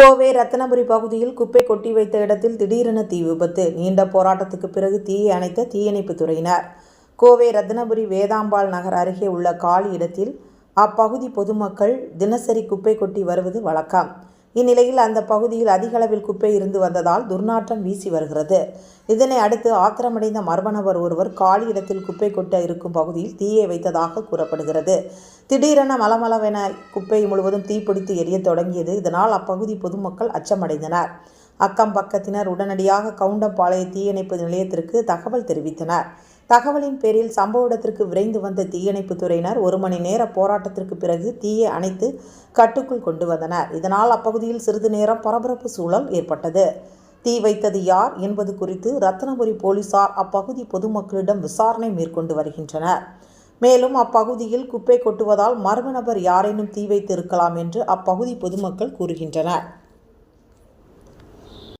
கோவை ரத்தனபுரி பகுதியில் குப்பை கொட்டி வைத்த இடத்தில் திடீரென தீ விபத்து. நீண்ட போராட்டத்துக்கு பிறகு தீயை அணைத்த தீயணைப்புத் துறையினர். கோவை ரத்தனபுரி வேதாம்பாள் நகர் அருகே உள்ள காலி இடத்தில் அப்பகுதி பொதுமக்கள் தினசரி குப்பை கொட்டி வருவது வழக்கம். இந்நிலையில் அந்த பகுதியில் அதிக அளவில் குப்பை இருந்து வந்ததால் துர்நாற்றம் வீசி வருகிறது. இதனை அடுத்து ஆத்திரமடைந்த மர்ம நபர் ஒருவர் காலி இடத்தில் குப்பை கொட்ட இருக்கும் பகுதியில் தீயை வைத்ததாக கூறப்படுகிறது. திடீரென மலமளவென குப்பை முழுவதும் தீப்பிடித்து எரிய தொடங்கியது. இதனால் அப்பகுதி பொதுமக்கள் அச்சமடைந்தனர். அக்கம் பக்கத்தினர் உடனடியாக கவுண்டம்பாளைய தீயணைப்பு நிலையத்திற்கு தகவல் தெரிவித்தனர். தகவலின் பேரில் சம்பவ இடத்திற்கு விரைந்து வந்த தீயணைப்புத் துறையினர் ஒரு மணி நேர போராட்டத்திற்கு பிறகு தீயை அணைத்து கட்டுக்குள் கொண்டு வந்தனர். இதனால் அப்பகுதியில் சிறிது நேரம் பரபரப்பு சூழல் ஏற்பட்டது. தீ வைத்தது யார் என்பது குறித்து ரத்னபுரி போலீசார் அப்பகுதி பொதுமக்களிடம் விசாரணை மேற்கொண்டு வருகின்றனர். மேலும் அப்பகுதியில் குப்பை கொட்டுவதால் மர்ம நபர் யாரேனும் தீ வைத்து இருக்கலாம் என்று அப்பகுதி பொதுமக்கள் கூறுகின்றனர்.